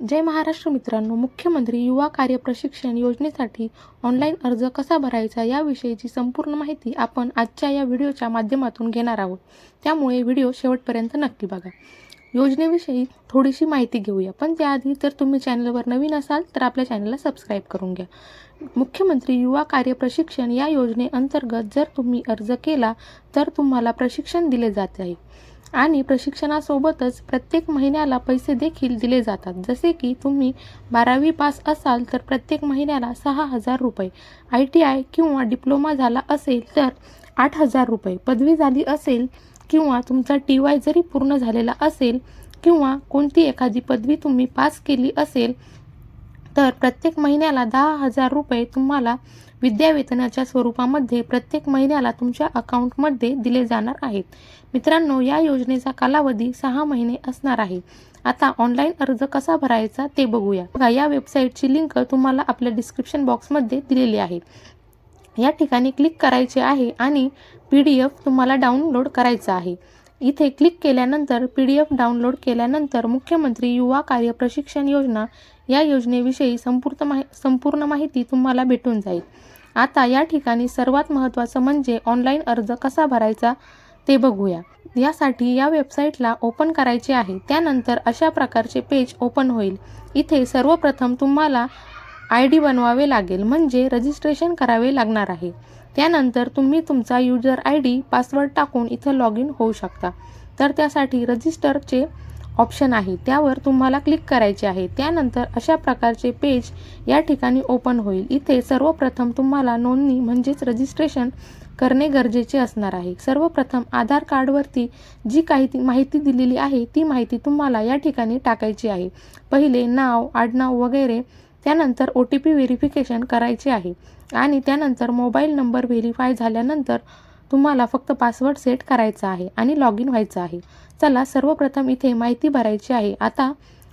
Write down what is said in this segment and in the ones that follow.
जय महाराष्ट्र मित्रांनो मुख्यमंत्री युवा कार्य प्रशिक्षण योजनेसाठी ऑनलाईन अर्ज कसा भरायचा याविषयीची संपूर्ण माहिती आपण आजच्या या व्हिडिओच्या माध्यमातून घेणार आहोत. त्यामुळे व्हिडिओ शेवटपर्यंत नक्की बघा. योजनेविषयी थोडीशी माहिती घेऊया पण त्याआधी जर तुम्ही चॅनलवर नवीन असाल तर आपल्या चॅनलला सबस्क्राईब करून घ्या. मुख्यमंत्री युवा कार्य प्रशिक्षण या योजनेअंतर्गत जर तुम्ही अर्ज केला तर तुम्हाला प्रशिक्षण दिले जात आहे. आणि प्रशिक्षणासोबतच प्रत्येक महिन्याला पैसे देखील दिले जातात. जसे की तुम्ही बारावी पास असाल तर प्रत्येक महिन्याला सहा हजार रुपये. आय टी आय किंवा डिप्लोमा झाला असेल तर आठ हजार रुपये. पदवी झाली असेल किंवा तुमचा टी वाय जरी पूर्ण झालेला असेल किंवा कोणती एखादी पदवी तुम्ही पास केली असेल तर प्रत्येक महिन्याला दहा हजार रुपये तुम्हाला विद्यावेतनाच्या स्वरूपामध्ये प्रत्येक महिन्याला तुमच्या अकाउंटमध्ये दिले जाणार आहेत. मित्रांनो या योजनेचा कालावधी सहा महिने असणार आहे. आता ऑनलाईन अर्ज कसा भरायचा ते बघूया. बघा या वेबसाईटची लिंक तुम्हाला आपल्या डिस्क्रिप्शन बॉक्समध्ये दिलेली आहे. या ठिकाणी क्लिक करायचे आहे आणि पी डी एफ तुम्हाला डाउनलोड करायचा आहे. इथे क्लिक केल्यानंतर पी डी एफ डाउनलोड केल्यानंतर मुख्यमंत्री युवा कार्य प्रशिक्षण योजना या योजनेविषयी संपूर्ण माहि संपूर्ण माहिती तुम्हाला भेटून जाईल. आता या ठिकाणी सर्वात महत्त्वाचं म्हणजे ऑनलाईन अर्ज कसा भरायचा ते बघूया. यासाठी या वेबसाईटला ओपन करायचे आहे. त्यानंतर अशा प्रकारचे पेज ओपन होईल. इथे सर्वप्रथम तुम्हाला आय डी बनवावे लागेल म्हणजे रजिस्ट्रेशन करावे लागणार आहे. त्यानंतर तुम्ही तुमचा युजर आय डी पासवर्ड टाकून इथं लॉग इन होऊ शकता. तर त्यासाठी रजिस्टरचे ऑप्शन आहे. त्यावर तुम्हाला क्लिक करायचे आहे. त्यानंतर अशा प्रकारचे पेज या ठिकाणी ओपन होईल. इथे सर्वप्रथम तुम्हाला नोंदणी म्हणजेच रजिस्ट्रेशन करणे गरजेचे असणार आहे. सर्वप्रथम आधार कार्डवरती जी काही ती माहिती दिलेली आहे ती माहिती तुम्हाला या ठिकाणी टाकायची आहे. पहिले नाव आडनाव वगैरे त्यानंतर ओ टी पी व्हेरिफिकेशन करायचे आहे. आणि त्यानंतर मोबाईल नंबर व्हेरीफाय झाल्यानंतर तुम्हाला फक्त पासवर्ड सेट करायचा आहे आणि लॉग इन व्हायचं आहे. चला सर्वप्रथम इथे माहिती भरायची आहे. आता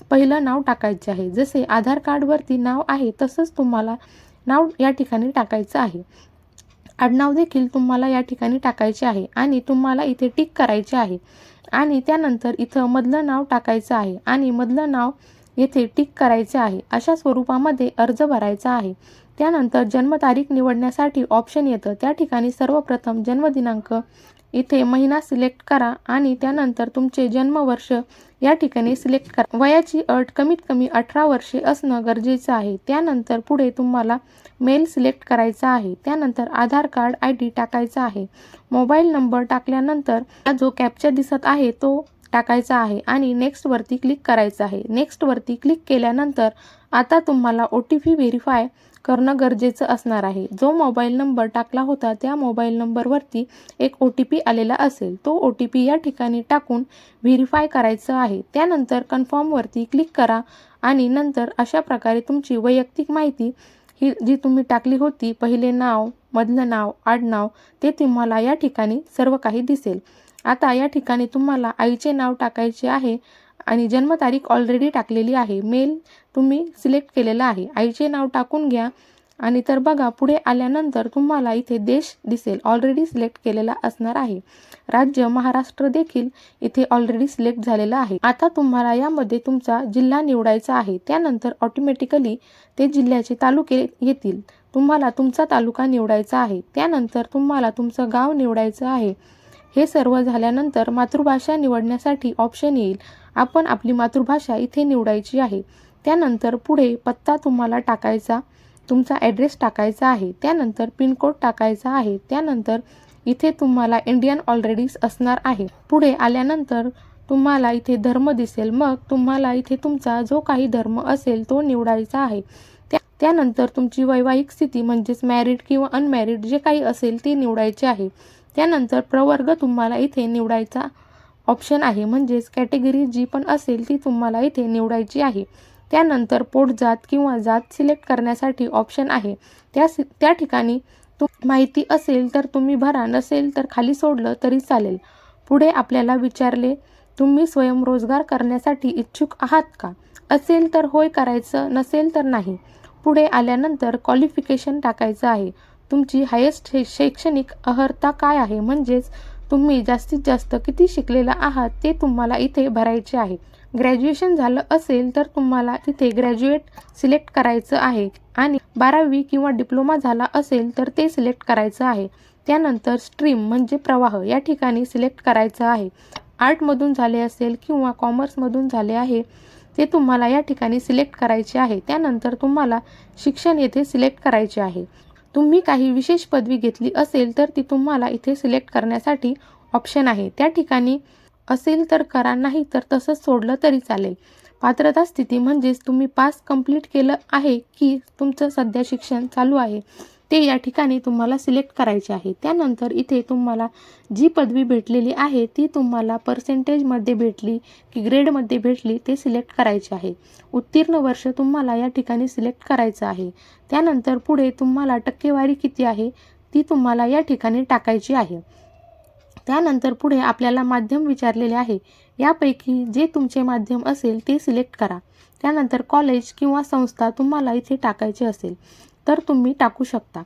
पहिलं नाव टाकायचे आहे. जसे आधार कार्डवरती नाव आहे तसंच तुम्हाला नाव या ठिकाणी टाकायचं आहे. आडनाव देखील तुम्हाला या ठिकाणी टाकायचे आहे आणि तुम्हाला इथे टिक करायचे आहे. आणि त्यानंतर इथं मधलं नाव टाकायचं आहे आणि मधलं नाव येथे टिक करायचे आहे. अशा स्वरूपामध्ये अर्ज भरायचा आहे. त्यानंतर जन्मतारीख निवडण्यासाठी ऑप्शन येतं. त्या ठिकाणी सर्वप्रथम जन्मदिनांक इथे महिना सिलेक्ट करा आणि त्यानंतर तुमचे जन्मवर्ष या ठिकाणी सिलेक्ट करा. वयाची अट कमीत कमी अठरा वर्षे असणं गरजेचं आहे. त्यानंतर पुढे तुम्हाला मेल सिलेक्ट करायचा आहे. त्यानंतर आधार कार्ड आय डी टाकायचा आहे. मोबाईल नंबर टाकल्यानंतर जो कॅप्चा दिसत आहे तो टाकायचा आहे आणि नेक्स्टवरती क्लिक करायचं आहे. नेक्स्टवरती क्लिक केल्यानंतर आता तुम्हाला ओ टी पी व्हेरीफाय करणं गरजेचं असणार आहे. जो मोबाईल नंबर टाकला होता त्या मोबाईल नंबरवरती एक ओ टी पी आलेला असेल. तो ओ टी पी या ठिकाणी टाकून व्हेरीफाय करायचं आहे. त्यानंतर कन्फर्मवरती क्लिक करा आणि नंतर अशा प्रकारे तुमची वैयक्तिक माहिती ही जी तुम्ही टाकली होती पहिले नाव मधलं नाव आडनाव ते तुम्हाला या ठिकाणी सर्व काही दिसेल. आता या ठिकाणी तुम्हाला आईचे नाव टाकायचे आहे. आणि जन्मतारीख ऑलरेडी टाकलेली आहे. मेल तुम्ही सिलेक्ट केलेला आहे. आईचे नाव टाकून घ्या आणि तर बघा पुढे आल्यानंतर तुम्हाला इथे देश दिसेल. ऑलरेडी सिलेक्ट केलेला असणार आहे. राज्य महाराष्ट्र देखील इथे ऑलरेडी सिलेक्ट झालेला आहे. आता तुम्हाला यामध्ये तुमचा जिल्हा निवडायचा आहे. त्यानंतर ऑटोमॅटिकली ते जिल्ह्याचे तालुके येतील. तुम्हाला तुमचा तालुका निवडायचा आहे. त्यानंतर तुम्हाला तुमचं गाव निवडायचं आहे. हे सर्व झाल्यानंतर मातृभाषा निवडण्यासाठी ऑप्शन येईल. आपण आपली मातृभाषा इथे निवडायची आहे. त्यानंतर पुढे पत्ता तुम्हाला टाकायचा तुमचा ॲड्रेस टाकायचा आहे. त्यानंतर पिनकोड टाकायचा आहे. त्यानंतर इथे तुम्हाला इंडियन ऑलरेडीज असणार आहे. पुढे आल्यानंतर तुम्हाला इथे धर्म दिसेल. मग तुम्हाला इथे तुमचा जो काही धर्म असेल तो निवडायचा आहे. त्या त्यानंतर तुमची वैवाहिक स्थिती म्हणजेच मॅरिड किंवा अनमॅरिड जे काही असेल ते निवडायचे आहे. त्यानंतर प्रवर्ग तुम्हाला इथे निवडायचा ऑप्शन आहे. म्हणजेच कॅटेगरी जी पण असेल ती तुम्हाला इथे निवडायची आहे. त्यानंतर पोट जात किंवा जात सिलेक्ट करण्यासाठी ऑप्शन आहे. त्या त्या ठिकाणी तु माहिती असेल तर तुम्ही भरा. नसेल तर खाली सोडलं तरी चालेल. पुढे आपल्याला विचारले तुम्ही स्वयंरोजगार करण्यासाठी इच्छुक आहात का? असेल तर होय करायचं नसेल तर नाही. पुढे आल्यानंतर क्वालिफिकेशन टाकायचं आहे. तुमची हायेस्ट शैक्षणिक अर्हता काय आहे? म्हणजेच तुम्ही जास्तीत जास्त किती शिकलेला आहात ते तुम्हाला इथे भरायचे आहे. ग्रॅज्युएशन झालं असेल तर तुम्हाला तिथे ग्रॅज्युएट सिलेक्ट करायचं आहे. आणि बारावी किंवा डिप्लोमा झाला असेल तर ते सिलेक्ट करायचं आहे. त्यानंतर स्ट्रीम म्हणजे प्रवाह या ठिकाणी सिलेक्ट करायचं आहे. आर्टमधून झाले असेल किंवा कॉमर्समधून झाले आहे ते तुम्हाला या ठिकाणी सिलेक्ट करायचे आहे. त्यानंतर तुम्हाला शिक्षण येथे सिलेक्ट करायचे आहे. तुम्ही काही विशेष पदवी घेतली असेल तर ती तुम्हाला इथे सिलेक्ट करण्यासाठी ऑप्शन आहे. त्या ठिकाणी असेल तर करा नाही तर तसंच सोडलं तरी चालेल. पात्रता स्थिती म्हणजेच तुम्ही पास कंप्लीट केलं आहे की तुमचं सध्या शिक्षण चालू आहे. ते या ठिकाणी तुम्हाला सिलेक्ट करायचे आहे. त्यानंतर इथे तुम्हाला जी पदवी भेटलेली आहे ती तुम्हाला पर्सेंटेजमध्ये भेटली की ग्रेडमध्ये भेटली ते सिलेक्ट करायचे आहे. उत्तीर्ण वर्ष तुम्हाला या ठिकाणी सिलेक्ट करायचं आहे. त्यानंतर पुढे तुम्हाला टक्केवारी किती आहे ती तुम्हाला या ठिकाणी टाकायची आहे. त्यानंतर पुढे आपल्याला माध्यम विचारलेले आहे. यापैकी जे तुमचे माध्यम असेल ते सिलेक्ट करा. त्यानंतर कॉलेज किंवा संस्था तुम्हाला इथे टाकायचे असेल. तर तुम्ही टाकू शकता.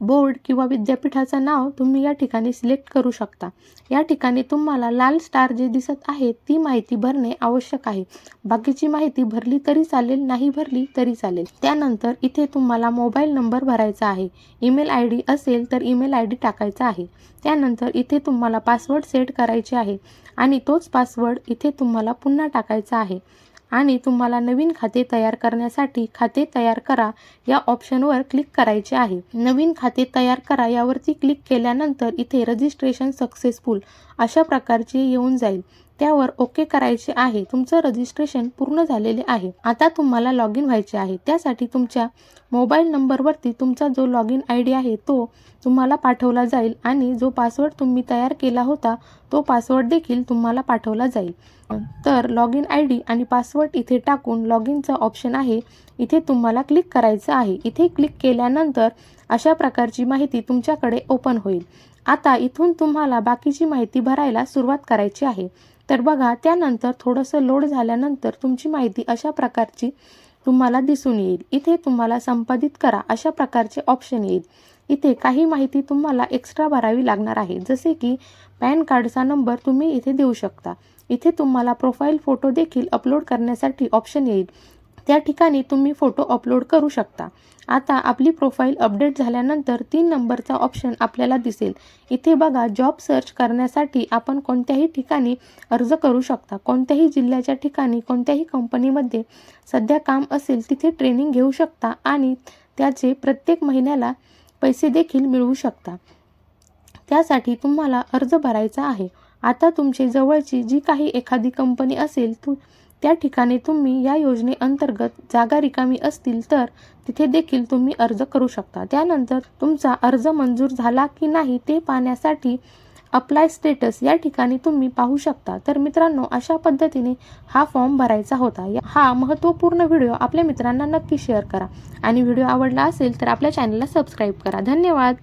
बोर्ड किंवा विद्यापीठाचं नाव तुम्ही या ठिकाणी सिलेक्ट करू शकता. या ठिकाणी तुम्हाला लाल स्टार जे दिसत आहे ती माहिती भरणे आवश्यक आहे. बाकीची माहिती भरली तरी चालेल नाही भरली तरी चालेल. त्यानंतर इथे तुम्हाला मोबाईल नंबर भरायचा आहे. ईमेल आय डी असेल तर ईमेल आय डी टाकायचा आहे. त्यानंतर इथे तुम्हाला पासवर्ड सेट करायचे आहे आणि तोच पासवर्ड इथे तुम्हाला पुन्हा टाकायचा आहे. आणि तुम्हाला नवीन खाते तयार करण्यासाठी खाते तयार करा या ऑप्शनवर क्लिक करायचे आहे. नवीन खाते तयार करा यावरती क्लिक केल्यानंतर इथे रजिस्ट्रेशन सक्सेसफुल अशा प्रकारचे येऊन जाईल. त्यावर ओके करायचे आहे. तुमचं रजिस्ट्रेशन पूर्ण झालेले आहे. आता तुम्हाला लॉग इन व्हायचे आहे. त्यासाठी तुमच्या मोबाईल नंबरवरती तुमचा जो लॉग इन आय डी आहे तो तुम्हाला पाठवला जाईल आणि जो पासवर्ड तुम्ही तयार केला होता तो पासवर्ड देखील तुम्हाला पाठवला जाईल. तर लॉग इन आय डी आणि पासवर्ड इथे टाकून लॉग इनचा ऑप्शन आहे. इथे तुम्हाला क्लिक करायचं आहे. इथे क्लिक केल्यानंतर अशा प्रकारची माहिती तुमच्याकडे ओपन होईल. आता इथून तुम्हाला बाकीची माहिती भरायला सुरुवात करायची आहे. तर बघा त्यानंतर थोडंसं लोड झाल्यानंतर तुमची माहिती अशा प्रकारची तुम्हाला दिसून येईल. इथे तुम्हाला संपादित करा अशा प्रकारचे ऑप्शन येईल. इथे काही माहिती तुम्हाला एक्स्ट्रा भरावी लागणार आहे. जसे की पॅन कार्डचा नंबर तुम्ही इथे देऊ शकता. इथे तुम्हाला प्रोफाईल फोटो देखील अपलोड करण्यासाठी ऑप्शन येईल. त्या ठिकाणी तुम्ही फोटो अपलोड करू शकता. आता आपली प्रोफाईल अपडेट झाल्यानंतर तीन नंबरचा ऑप्शन आपल्याला दिसेल. इथे बघा जॉब सर्च करण्यासाठी आपण कोणत्याही ठिकाणी अर्ज करू शकता. कोणत्याही जिल्ह्याच्या ठिकाणी कोणत्याही कंपनीमध्ये सध्या काम असेल तिथे ट्रेनिंग घेऊ शकता आणि त्याचे प्रत्येक महिन्याला पैसे देखील मिळवू शकता. त्यासाठी तुम्हाला अर्ज भरायचा आहे. आता तुमची जवळची जी काही एखादी कंपनी असेल तू त्या ठिकाणी तुम्ही या योजनेअंतर्गत जागा रिकामी असतील तर तिथे देखील तुम्ही अर्ज करू शकता. त्यानंतर तुमचा अर्ज मंजूर झाला की नाही ते पाहण्यासाठी अप्लाय स्टेटस या ठिकाणी तुम्ही पाहू शकता. तर मित्रांनो अशा पद्धतीने हा फॉर्म भरायचा होता. या- हा महत्त्वपूर्ण व्हिडिओ आपल्या मित्रांना नक्की शेअर करा. आणि व्हिडिओ आवडला असेल तर आपल्या चॅनलला सबस्क्राईब करा. धन्यवाद!